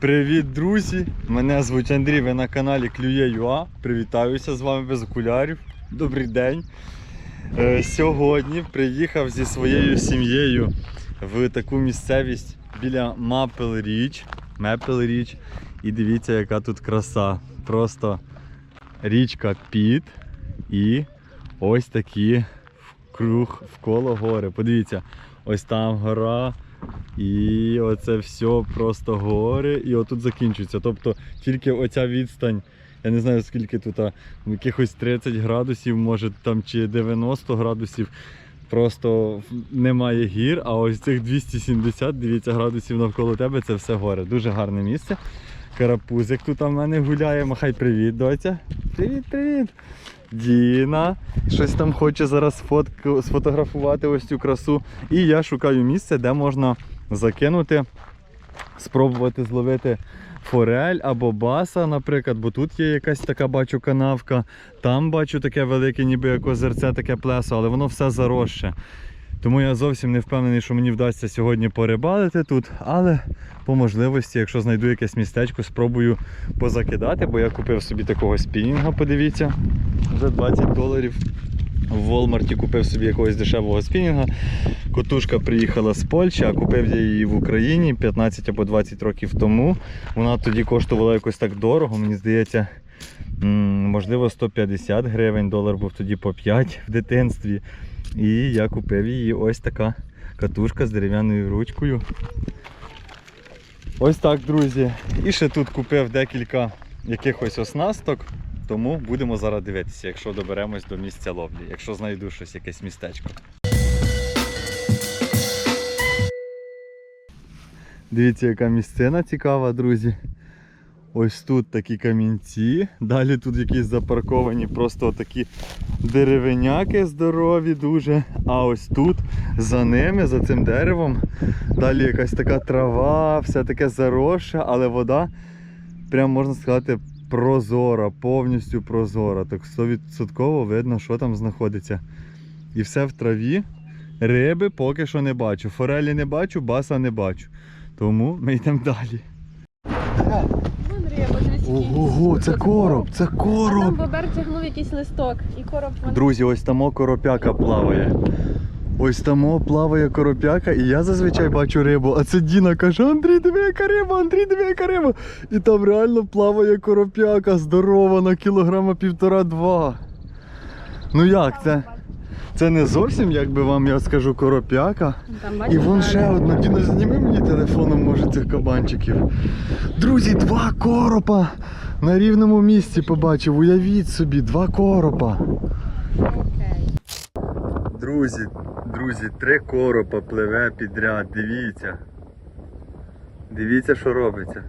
Привіт, друзі! Мене звуть Андрій, ви на каналі Клює.ua. Привітаюся з вами без окулярів. Добрий день. Е, Сьогодні приїхав зі своєю сім'єю в таку місцевість біля Мапл Річ. Мепл Річ. І дивіться, яка тут краса. Просто річка Піт і ось такі круг вколо гори. Подивіться, ось там гора. І оце все просто гори, і отут закінчується. Тобто тільки оця відстань, я не знаю скільки тут, а, якихось 30 градусів, може там чи 90 градусів. Просто немає гір, а ось цих 270, дивіться, градусів навколо тебе це все гори. Дуже гарне місце. Карапузик тут у мене гуляє. Махай привіт, доця. Привіт, привіт. Діна. Щось там хоче зараз фотку, сфотографувати ось цю красу. І я шукаю місце, де можна закинути, спробувати зловити форель або баса, наприклад, бо тут є якась така бачу канавка, там бачу таке велике, ніби як озерце, таке плесо, але воно все заросше. Тому я зовсім не впевнений, що мені вдасться сьогодні порибалити тут, але по можливості, якщо знайду якесь містечко, спробую позакидати, бо я купив собі такого спінінга, подивіться, за 20 доларів. В Волмарті купив собі якогось дешевого спінінга. Котушка приїхала з Польщі, а купив я її в Україні 15 або 20 років тому. Вона тоді коштувала якось так дорого, мені здається, можливо 150 гривень, долар був тоді по 5 в дитинстві. І я купив її ось така катушка з дерев'яною ручкою. Ось так, друзі. І ще тут купив декілька якихось оснасток. Тому будемо зараз дивитися, якщо доберемось до місця ловлі, якщо знайду щось, якесь містечко. Дивіться, яка місцина цікава, друзі. Ось тут такі камінці. Далі тут якісь запарковані просто такі деревеняки здорові дуже. А ось тут за ними, за цим деревом, далі якась така трава, все таке заросше, але вода, прям можна сказати, прозора, повністю прозора. Так 100% видно, що там знаходиться. І все в траві. Риби поки що не бачу. Форелі не бачу, баса не бачу. Тому ми йдемо далі. Ого, це короб, це А там короб. бобер тягнув якийсь листок і короб вон- Друзі, ось тамо коропяка плаває. Ось тамо плаває коропяка, і я зазвичай бачу рибу, а це Діна каже: Андрій, диви, яка риба, Андрій, диви, яка риба. І там реально плаває коропяка здорова на кілограма півтора-два. Ну як це? Це не зовсім, як би вам я скажу, коропяка. І вон ще одна. Діна, зніми мені телефоном, може, цих кабанчиків. Друзі, два коропа на рівному місці побачив. Уявіть собі, два коропа. Друзі, друзі, три коропа пливе підряд, дивіться. Дивіться, що робиться.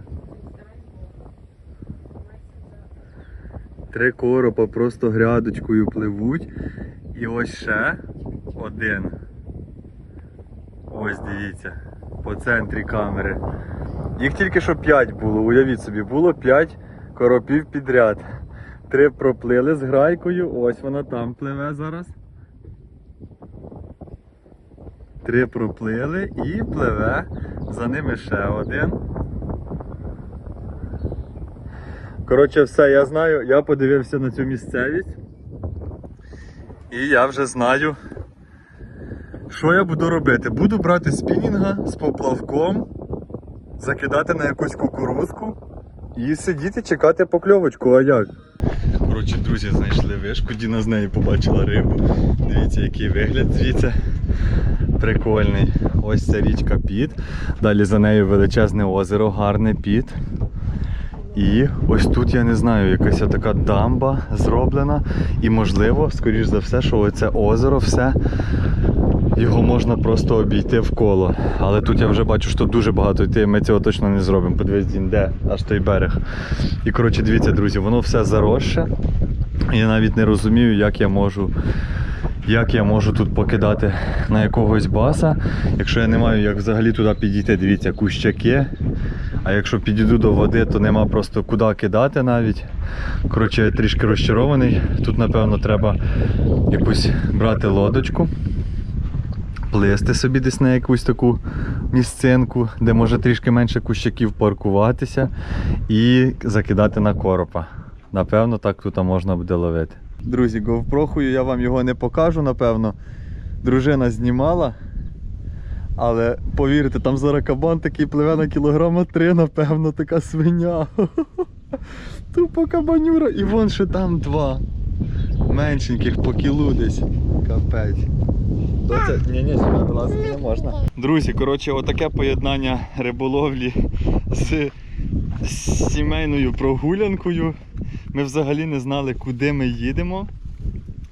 Три коропа просто грядочкою пливуть. І ось ще один. Ось дивіться. По центрі камери. Їх тільки що 5 було, уявіть собі, було 5 коропів підряд. Три проплили з грайкою, ось вона там пливе зараз. Три проплили і пливе. За ними ще один. Коротше, все, я знаю, я подивився на цю місцевість. І я вже знаю, що я буду робити. Буду брати спінінга з поплавком, закидати на якусь кукурузку і сидіти чекати покльовочку, а як? Коротше, друзі, знайшли вишку, Діна з неї побачила рибу. Дивіться, який вигляд звідси. Прикольний. Ось ця річка Піт. Далі за нею величезне озеро, гарне Піт. І ось тут я не знаю, якась така дамба зроблена. І можливо, скоріш за все, що оце озеро все. Його можна просто обійти в коло. Але тут я вже бачу, що дуже багато йти, ми цього точно не зробимо. Подивись, Дін, де аж той берег. І коротше, дивіться, друзі, воно все заросше. Я навіть не розумію, як я можу. Як я можу тут покидати на якогось баса, якщо я не маю як взагалі туди підійти, дивіться, кущаки. А якщо підійду до води, то нема просто куди кидати навіть. Коротше, я трішки розчарований. Тут, напевно, треба якусь брати лодочку, плисти собі десь на якусь таку місцинку, де може трішки менше кущаків паркуватися і закидати на коропа. Напевно, так тут можна буде ловити. Друзі, говпрохую я вам його не покажу, напевно. Дружина знімала. Але повірте, там зараз кабан такий пливе на кілограма три, напевно, така свиня. Тупо кабанюра. І вон ще там два. Меншеньких по кілу десь. Капець. Ні, ні, сюди вилазити не можна. Друзі, коротше, отаке поєднання риболовлі з сімейною прогулянкою. Ми взагалі не знали, куди ми їдемо.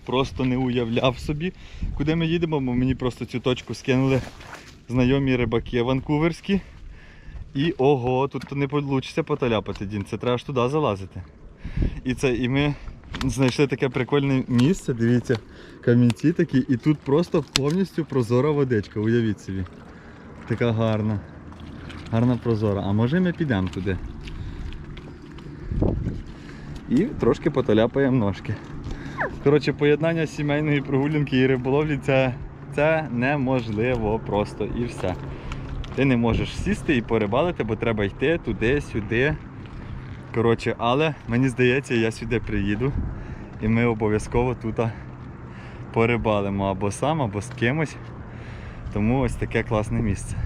Просто не уявляв собі, куди ми їдемо, бо мені просто цю точку скинули знайомі рибаки ванкуверські. І ого, тут не вийде поталяпати, Дін, це треба ж туди залазити. І це, і ми знайшли таке прикольне місце, дивіться, камінці такі, і тут просто повністю прозора водичка, уявіть собі. Така гарна. Гарна прозора. А може ми підемо туди? І трошки поталяпаємо ножки. Коротше, поєднання сімейної прогулянки і риболовлі це, це неможливо просто і все. Ти не можеш сісти і порибалити, бо треба йти туди, сюди. Коротше, але мені здається, я сюди приїду і ми обов'язково тут порибалимо або сам, або з кимось. Тому ось таке класне місце.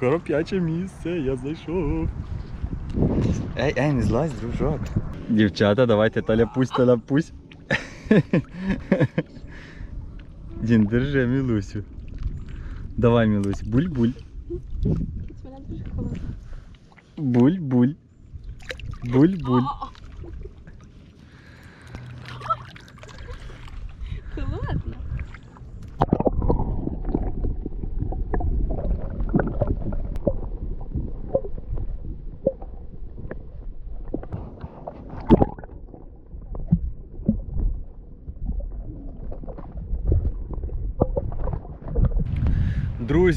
Короп'яче місце, я зайшов. Ей, ей, не злазь, дружок. Дівчата, давайте таляпусь, таляпусь. Дін, держи, Мілусю. Давай, Мілусь, буль-буль. Буль-буль. Буль-буль.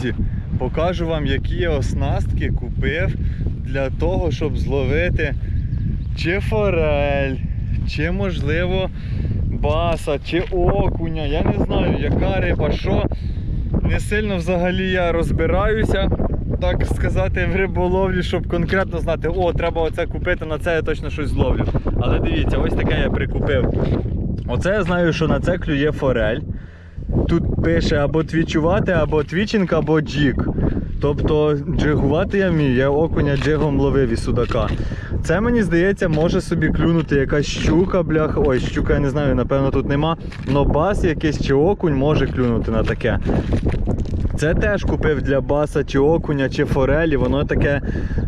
Друзі, покажу вам, які я оснастки купив для того, щоб зловити чи форель, чи можливо баса, чи окуня. Я не знаю, яка риба, що. Не сильно взагалі я розбираюся, так сказати, в риболовлі, щоб конкретно знати, о, треба оце купити, на це я точно щось зловлю. Але дивіться, ось таке я прикупив. Оце я знаю, що на це клює форель. Тут пише або твічувати, або твічинг, або джиг. Тобто джигувати я вмію, я окуня джигом ловив і судака. Це мені здається, може собі клюнути якась щука, бляха. Ой, щука я не знаю, напевно тут нема. Но бас якийсь чи окунь може клюнути на таке. Це теж купив для баса чи окуня, чи форелі, воно таке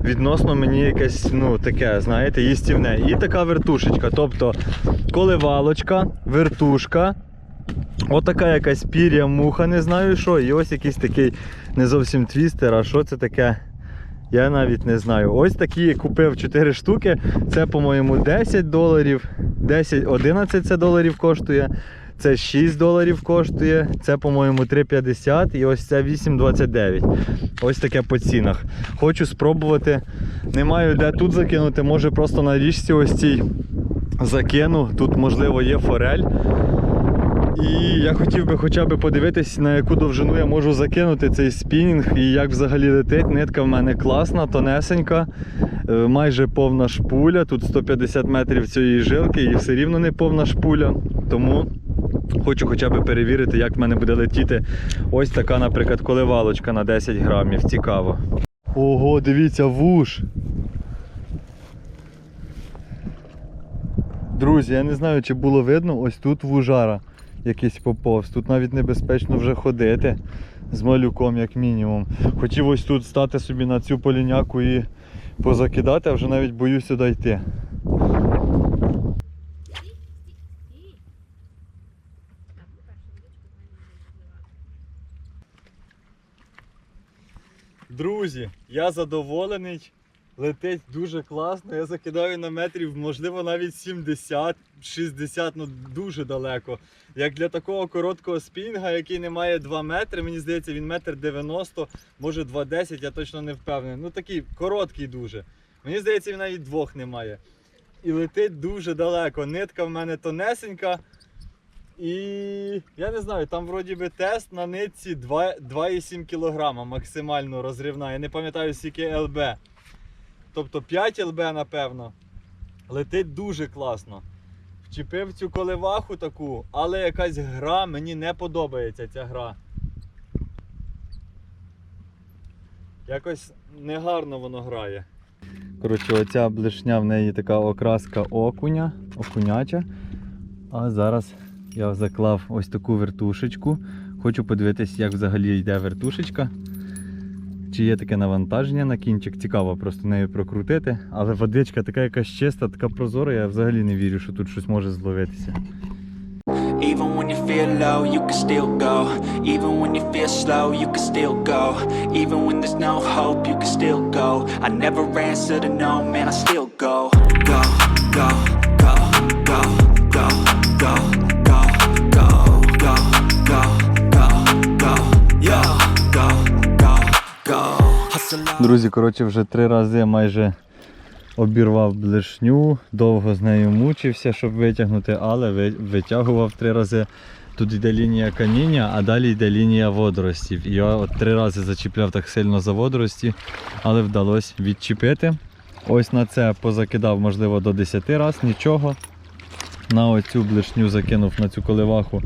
відносно мені якесь, ну таке, знаєте, їстівне. І така вертушечка. Тобто коливалочка, вертушка, Отака якась пір'я муха, не знаю що. І ось якийсь такий не зовсім твістер. А що це таке? Я навіть не знаю. Ось такі купив 4 штуки. Це, по-моєму, 10 доларів. 10, 11 це доларів коштує. Це 6 доларів коштує. Це, по-моєму, 3,50 і ось це 8,29. Ось таке по цінах. Хочу спробувати. Не маю де тут закинути, може просто на річці ось цій закину. Тут, можливо, є форель. І я хотів би хоча б подивитись, на яку довжину я можу закинути цей спінінг і як взагалі летить. Нитка в мене класна, тонесенька, е, майже повна шпуля. Тут 150 метрів цієї жилки і все рівно не повна шпуля. Тому хочу хоча б перевірити, як в мене буде летіти ось така, наприклад, коливалочка на 10 грамів. Цікаво. Ого, дивіться, вуш. Друзі, я не знаю, чи було видно, ось тут вужара якийсь поповз. Тут навіть небезпечно вже ходити з малюком, як мінімум. Хотів ось тут стати собі на цю поліняку і позакидати, а вже навіть боюсь сюди йти. Друзі, я задоволений. Летить дуже класно. Я закидаю на метрів, можливо, навіть 70-60, ну дуже далеко. Як для такого короткого спінга, який не має 2 метри, мені здається, він метр 90, може 2,10, я точно не впевнений. Ну такий короткий дуже. Мені здається, він навіть двох немає. І летить дуже далеко. Нитка в мене тонесенька. І я не знаю, там вроді би тест на нитці 2,7 кг максимально розривна. Я не пам'ятаю скільки ЛБ. Тобто 5 ЛБ, напевно. Летить дуже класно. Вчепив цю коливаху таку, але якась гра мені не подобається ця гра. Якось негарно воно грає. Коротше, оця блишня в неї така окраска окуня, окуняча. А зараз я заклав ось таку вертушечку. Хочу подивитись, як взагалі йде вертушечка. Чи є таке навантаження на кінчик. Цікаво просто нею прокрутити. Але водичка така якась чиста, така прозора, я взагалі не вірю, що тут щось може зловитися. Even when you feel low, you can still go. Even when you feel slow, you can still go. Even when there's no hope, you can still go. I never answer to no, man, I still go. Go, go, Друзі, коротше, вже три рази майже обірвав блешню, довго з нею мучився, щоб витягнути, але витягував три рази. Тут йде лінія каміння, а далі йде лінія водоростів. Я от три рази зачіпляв так сильно за водорості, але вдалося відчепити. Ось на це позакидав, можливо, до 10 разів, нічого. На оцю блешню закинув на цю коливаху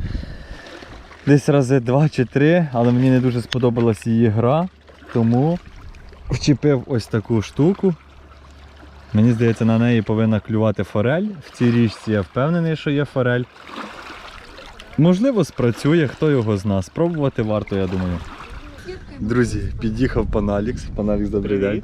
десь рази два чи три, але мені не дуже сподобалась її гра, тому вчепив ось таку штуку. Мені здається, на неї повинна клювати форель. В цій річці я впевнений, що є форель. Можливо, спрацює, хто його зна. Спробувати варто, я думаю. Друзі, під'їхав пан Алікс. Пан Алікс, добрий день.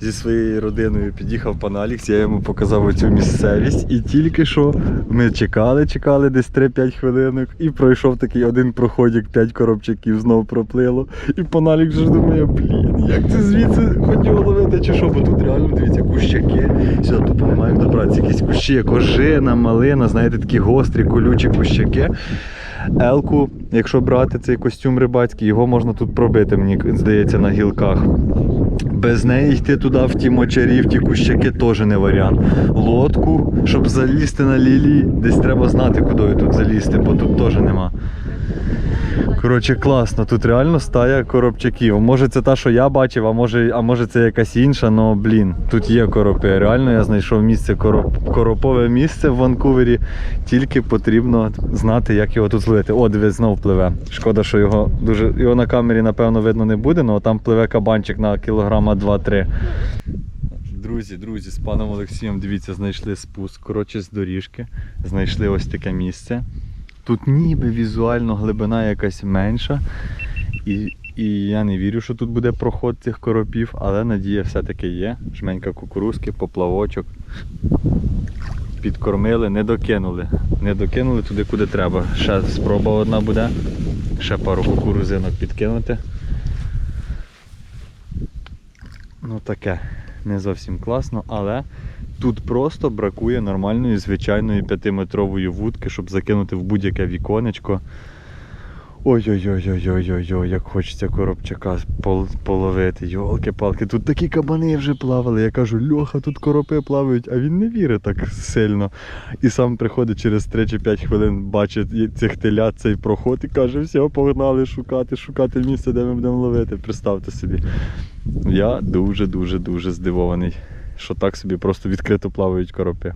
Зі своєю родиною під'їхав пан Алікс, я йому показав оцю місцевість. І тільки що ми чекали, чекали десь 3-5 хвилинок, і пройшов такий один проходик, 5 коробчиків знов проплило. І пан Алікс вже думає, блін, як це звідси хотіло ловити чи що, бо тут реально дивіться кущаки. Сюди тупо як добратися. Якісь кущі, як ожина, малина, знаєте, такі гострі, колючі кущаки. Елку, якщо брати цей костюм рибацький, його можна тут пробити, мені здається, на гілках. Без неї йти туди в ті мочарі, в ті кущаки теж не варіант. Лодку, щоб залізти на лілії, десь треба знати, куди тут залізти, бо тут теж нема. Коротше, класно, тут реально стая коробчаків. Може це та, що я бачив, а може, а може це якась інша, але блін, тут є коропи. Реально я знайшов місце короп, коропове місце в Ванкувері. Тільки потрібно знати, як його тут зловити. О, дивись, знов пливе. Шкода, що його дуже. Його на камері, напевно, видно не буде, але там пливе кабанчик на кілограма 2-3. Друзі, друзі, з паном Олексієм, дивіться, знайшли спуск. Коротше, з доріжки. Знайшли ось таке місце. Тут ніби візуально глибина якась менша. І, і я не вірю, що тут буде проход цих коропів, але надія все-таки є. Жменька кукурузки, поплавочок. Підкормили, не докинули. Не докинули туди, куди треба. Ще спроба одна буде. Ще пару кукурузинок підкинути. Ну таке, не зовсім класно, але тут просто бракує нормальної звичайної 5-метрової вудки, щоб закинути в будь-яке віконечко. Ой-ой-ой-ой-ой-ой, як хочеться коробчака пол- половити. Йолки-палки, тут такі кабани вже плавали. Я кажу, Льоха, тут коропи плавають, а він не вірить так сильно. І сам приходить через 3 чи 5 хвилин, бачить цих телят, цей проход і каже, все, погнали шукати, шукати місце, де ми будемо ловити. Представте собі. Я дуже-дуже дуже здивований, що так собі просто відкрито плавають коропи.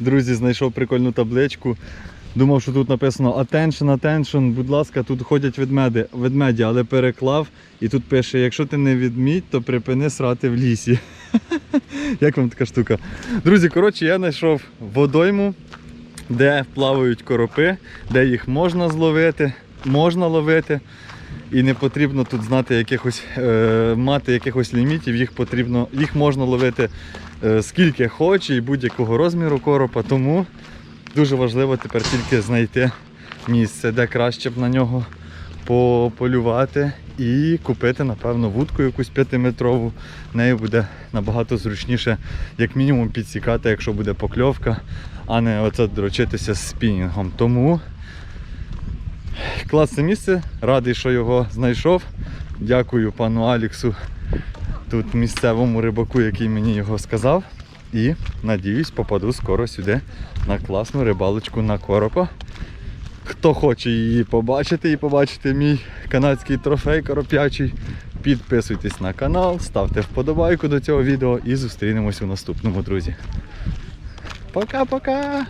Друзі, знайшов прикольну табличку. Думав, що тут написано attention, attention, будь ласка, тут ходять ведмеди, ведмеді, але переклав. І тут пише: якщо ти не відмідь, то припини срати в лісі. Як вам така штука? Друзі, коротше, я знайшов водойму, де плавають коропи, де їх можна зловити, можна ловити. І не потрібно тут знати якихось, е, мати якихось лімітів, їх потрібно, їх можна ловити е, скільки хоче і будь-якого розміру коропа. Тому дуже важливо тепер тільки знайти місце, де краще б на нього пополювати і купити, напевно, вудку якусь п'ятиметрову. Нею буде набагато зручніше, як мінімум, підсікати, якщо буде покльовка, а не оце дрочитися з спінінгом. Тому класне місце, радий, що його знайшов. Дякую пану Аліксу, тут місцевому рибаку, який мені його сказав. І надіюсь, попаду скоро сюди на класну рибалочку на коропа. Хто хоче її побачити і побачити мій канадський трофей короп'ячий, підписуйтесь на канал, ставте вподобайку до цього відео і зустрінемось у наступному, друзі. Пока-пока!